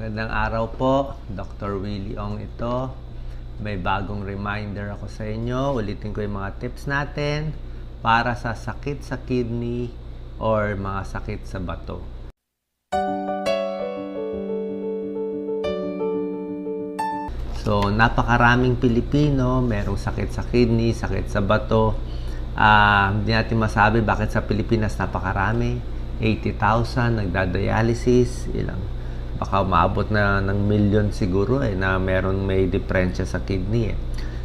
Magandang araw po, Dr. Willie Ong ito. May bagong reminder ako sa inyo. Ulitin ko yung mga tips natin para sa sakit sa kidney or mga sakit sa bato. So, napakaraming Pilipino, merong sakit sa kidney, sakit sa bato. Ah, hindi natin masabi bakit sa Pilipinas napakarami. 80,000 nagda-dialysis, ilang baka umabot na ng million siguro eh na meron may diferensya sa kidney eh.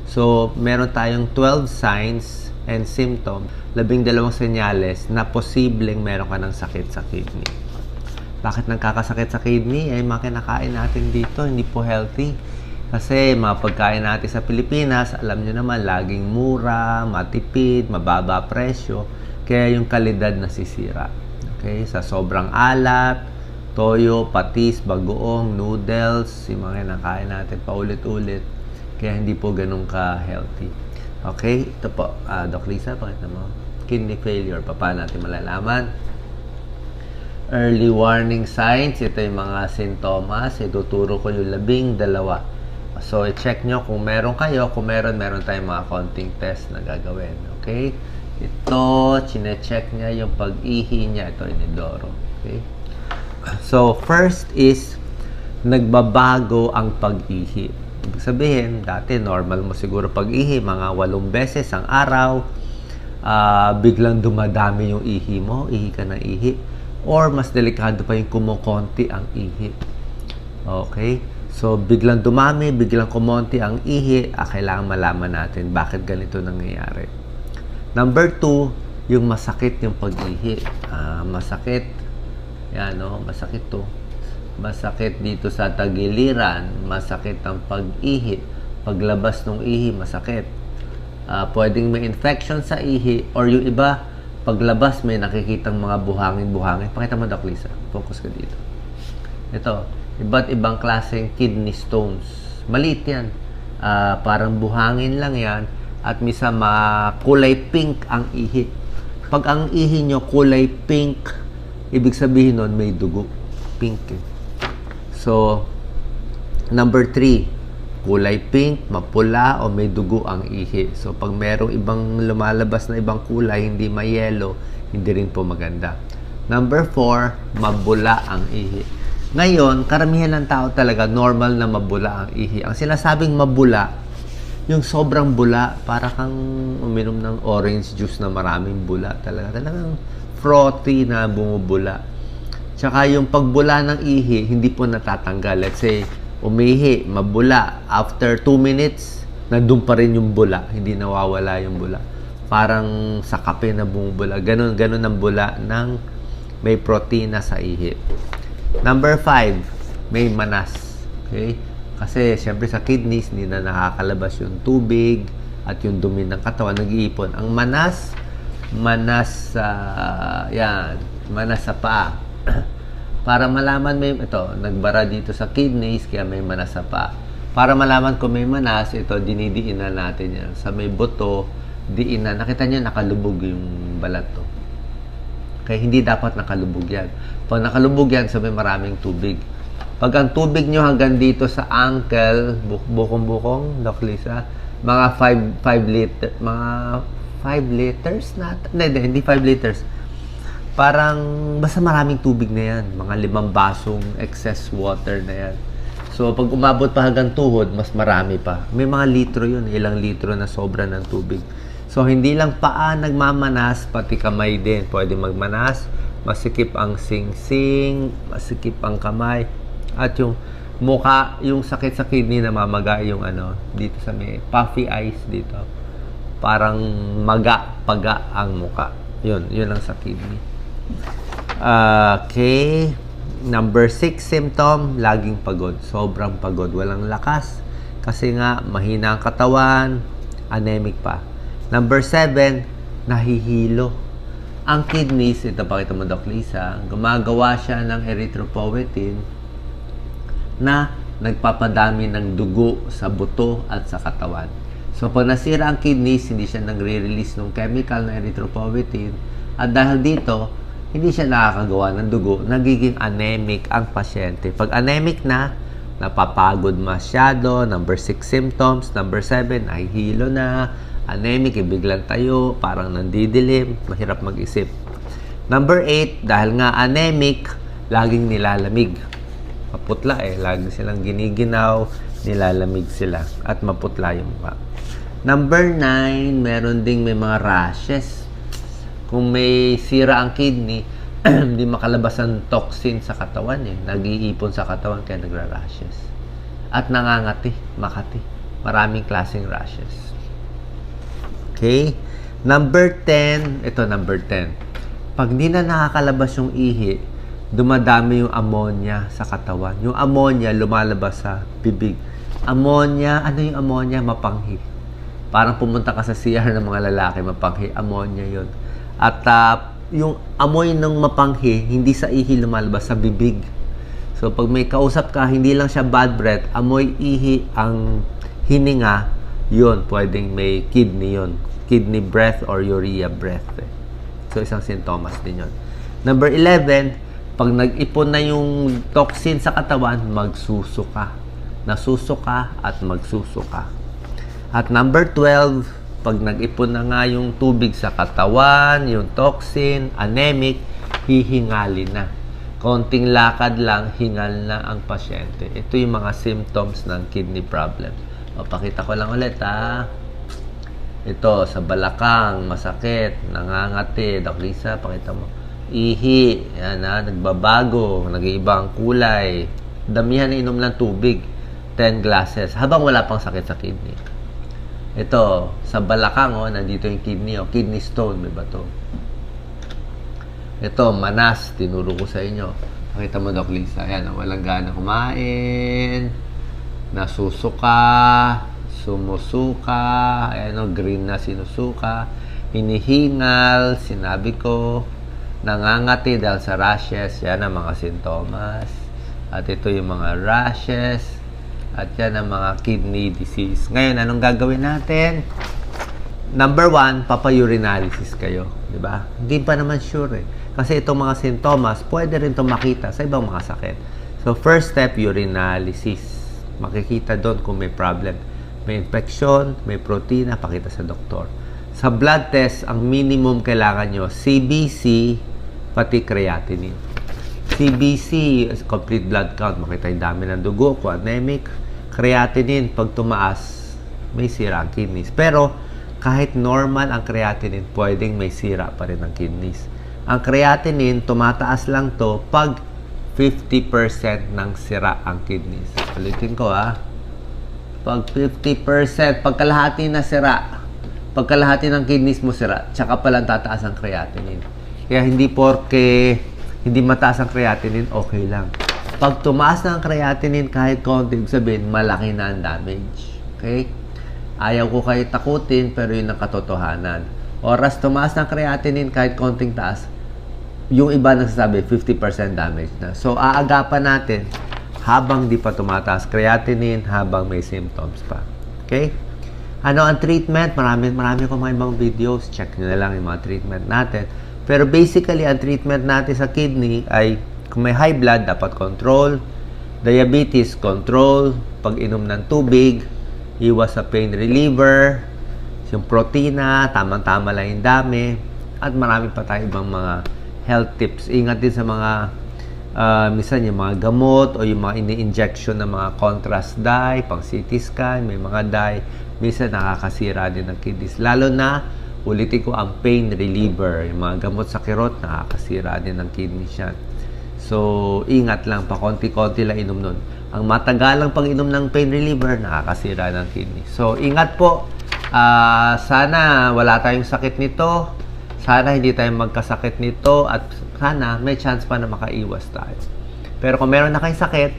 So, meron tayong 12 signs and symptoms, labing dalawang senyales na posibleng meron ka ng sakit sa kidney. Bakit nagkakasakit sa kidney? Eh, mga kinakain natin dito, hindi po healthy. Kasi mga pagkain natin sa Pilipinas, alam nyo naman, laging mura, matipid, mababa presyo. Kaya yung kalidad nasisira. Okay? Sa sobrang alat, toyo, patis, bagoong, noodles, yung mga kinakain natin paulit-ulit. Kaya hindi po ganun ka-healthy. Okay? Ito po, ah, Doc Lisa, pakita mo. Kidney failure, pa- paano natin malalaman? early warning signs. Ito yung mga sintomas. Ituturo ko yung labing dalawa. So, i-check nyo kung meron kayo. Kung meron, meron tayong mga konting test na gagawin. Okay? Ito, chine-check niya yung pag-ihi niya. Ito, inidoro. Okay? So, first is, nagbabago ang pag-ihi. Ibig sabihin, dati normal mo siguro pag-ihi, mga walong beses ang araw. Ah, biglang dumadami yung ihi mo, ihi ka na ihi. Or mas delikado pa yung kumukonti ang ihi. Okay? So, biglang dumami, biglang kumonti ang ihi, ah, kailangan malaman natin bakit ganito nangyayari. Number two, yung masakit yung pag-ihi. Ah, masakit, yan no, masakit to. Masakit dito sa tagiliran, masakit ang pag-ihi. Paglabas ng ihi, masakit. Ah, pwedeng may infection sa ihi or yung iba, paglabas may nakikitang mga buhangin-buhangin. Pakita mo, Doc Lisa. Focus ka dito. Ito, iba't ibang klaseng kidney stones. Maliit yan. Ah, parang buhangin lang yan. At misa makulay pink ang ihi. Pag ang ihi nyo kulay pink, ibig sabihin nun may dugo. Pink eh. So, number three, kulay pink, mapula o may dugo ang ihi. So, pag merong ibang lumalabas na ibang kulay, hindi may yellow, hindi rin po maganda. Number four, mabula ang ihi. Ngayon, karamihan ng tao talaga normal na mabula ang ihi. Ang sinasabing mabula, yung sobrang bula, para kang uminom ng orange juice na maraming bula talaga. Talagang frothy na bumubula. Tsaka yung pagbula ng ihi, hindi po natatanggal. Let's say, umihi, mabula. After 2 minutes, nandun pa rin yung bula. Hindi nawawala yung bula. Parang sa kape na bumubula. Ganon, ganon ang bula ng may protina sa ihi. Number 5, may manas. Okay? Kasi, syempre sa kidneys, hindi na nakakalabas yung tubig at yung dumi ng katawan, nag-iipon. Ang manas, manas sa, yan, manas sa paa. Para malaman may, ito, nagbara dito sa kidneys, kaya may manas sa paa. Para malaman kung may manas, ito, dinidiinan natin yan. Sa may buto, diinan. Nakita niyo, nakalubog yung balat to. Kaya hindi dapat nakalubog yan. Pag nakalubog yan, sabi maraming tubig. Pag ang tubig nyo hanggang dito sa ankle, buk- bukong-bukong, Doc Lisa, mga 5 5 liter, mga 5 liters na, hindi, hindi, hindi 5 liters. Parang, basta maraming tubig na yan. Mga limang basong excess water na yan. So, pag umabot pa hanggang tuhod, mas marami pa. May mga litro yun, ilang litro na sobra ng tubig. So, hindi lang paa nagmamanas, pati kamay din. Pwede magmanas, masikip ang sing-sing, masikip ang kamay, at yung muka, yung sakit sa kidney na mamaga yung ano, dito sa may puffy eyes dito. Parang maga, paga ang muka. Yun, yun ang sa kidney. Okay. Number six symptom, laging pagod. Sobrang pagod. Walang lakas. Kasi nga, mahina ang katawan, anemic pa. Number seven, nahihilo. Ang kidneys, ito pakita mo Doc Lisa, gumagawa siya ng erythropoietin na nagpapadami ng dugo sa buto at sa katawan. So, pag nasira ang kidneys, hindi siya nagre-release ng chemical na erythropoietin. At dahil dito, hindi siya nakakagawa ng dugo, nagiging anemic ang pasyente. Pag anemic na, napapagod masyado, number 6 symptoms, number 7, nahihilo na, anemic, ibiglang tayo, parang nandidilim, mahirap mag-isip. Number 8, dahil nga anemic, laging nilalamig. Maputla eh, lagi silang giniginaw, nilalamig sila, at maputla yung mukha. Number 9, meron ding may mga rashes. Kung may sira ang kidney, hindi makalabas ang toxin sa katawan eh. Nag-iipon sa katawan kaya nagra-rashes. At nangangati, makati. Maraming klaseng rashes. Okay? Number 10, ito number 10. Pag di na nakakalabas yung ihi, dumadami yung ammonia sa katawan. Yung ammonia lumalabas sa bibig. Ammonia, ano yung ammonia? Mapanghi. Parang pumunta ka sa CR ng mga lalaki, mapanghi. Ammonia yon At ah, yung amoy ng mapanghi, hindi sa ihi lumalabas, sa bibig. So, pag may kausap ka, hindi lang siya bad breath, amoy ihi ang hininga, yon pwedeng may kidney yon Kidney breath or urea breath. Eh. So, isang sintomas din yon Number 11, pag nag-ipon na yung toxin sa katawan, magsusuka. Nasusuka at magsusuka. At number 12, pag nag-ipon na nga yung tubig sa katawan, yung toxin, anemic, hihingali na. Konting lakad lang, hingal na ang pasyente. Ito yung mga symptoms ng kidney problem. Papakita ko lang ulit ha. Ito, sa balakang, masakit, nangangati. Doc Lisa, pakita mo. Ihi, yan ha, nagbabago, nag-iiba ang kulay. Damihan na inom ng tubig. 10 glasses. Habang wala pang sakit sa kidney. Ito, sa balakang, oh, nandito yung kidney, oh, kidney stone, may bato. Ito, manas, tinuro ko sa inyo. Pakita mo, Doc Lisa. Ayan, oh, walang gana kumain. Nasusuka. Sumusuka. Ayan, oh, green na sinusuka. Hinihingal, sinabi ko. Nangangati dahil sa rashes. Yan ang mga sintomas. At ito yung mga rashes. At yan ang mga kidney disease. Ngayon, anong gagawin natin? Number one, papaurinalysis kayo. Di ba? Hindi pa naman sure eh. Kasi itong mga sintomas, pwede rin itong makita sa ibang mga sakit. So, first step, urinalysis. Makikita doon kung may problem. May infection, may protina, pakita sa doktor. Sa blood test, ang minimum kailangan nyo, CBC, pati creatinine. CBC complete blood count. Makita yung dami ng dugo, kung anemic. Creatinine, pag tumaas, may sira ang kidneys. Pero, kahit normal ang creatinine, pwedeng may sira pa rin ang kidneys. Ang creatinine, tumataas lang to pag 50% ng sira ang kidneys. Ulitin ko ha. Pag 50%, pag kalahati na sira, pag kalahati ng kidneys mo sira, tsaka palang tataas ang creatinine. Kaya hindi porke hindi mataas ang creatinine, okay lang. Pag tumaas na ang creatinine kahit konti, sabihin, malaki na ang damage. Okay? Ayaw ko kayo takutin, pero yun ang katotohanan. Oras tumaas ng creatinine kahit konting taas, yung iba nagsasabi 50% damage na. So, aagapan natin habang di pa tumataas creatinine, habang may symptoms pa. Okay? Ano ang treatment? Marami, marami ko mga ibang videos. Check nyo na lang yung mga treatment natin. Pero basically, ang treatment natin sa kidney ay kung may high blood, dapat control. Diabetes, control. Pag inom ng tubig, iwas sa pain reliever. Yung protina, tamang-tama lang yung dami. At marami pa tayo ibang mga health tips. Ingat din sa mga uh, minsan yung mga gamot o yung mga ini-injection ng mga contrast dye, pang CT scan, may mga dye, minsan nakakasira din ng kidneys. Lalo na, ulitin ko, ang pain reliever, yung mga gamot sa kirot, nakakasira din ng kidneys yan. So, ingat lang, pa konti-konti lang inom nun. Ang matagalang pag-inom ng pain reliever, nakakasira ng kidney. So, ingat po. Uh, sana wala tayong sakit nito. Sana hindi tayo magkasakit nito at sana may chance pa na makaiwas tayo. Pero kung meron na kayong sakit,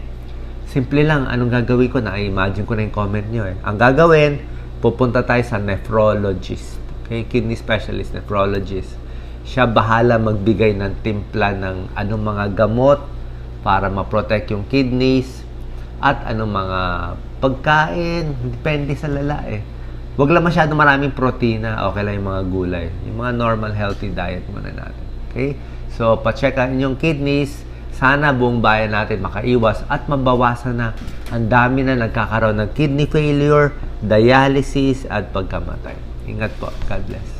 simple lang, anong gagawin ko? Na-imagine ko na yung comment nyo eh. Ang gagawin, pupunta tayo sa nephrologist. Okay? Kidney specialist, nephrologist. Siya bahala magbigay ng timpla ng anong mga gamot para ma-protect yung kidneys at anong mga pagkain. Depende sa lala eh. Huwag lang masyado maraming protina. Okay lang yung mga gulay. Yung mga normal healthy diet muna natin. Okay? So, pacheck ang inyong kidneys. Sana buong bayan natin makaiwas at mabawasan na ang dami na nagkakaroon ng kidney failure, dialysis, at pagkamatay. Ingat po. God bless.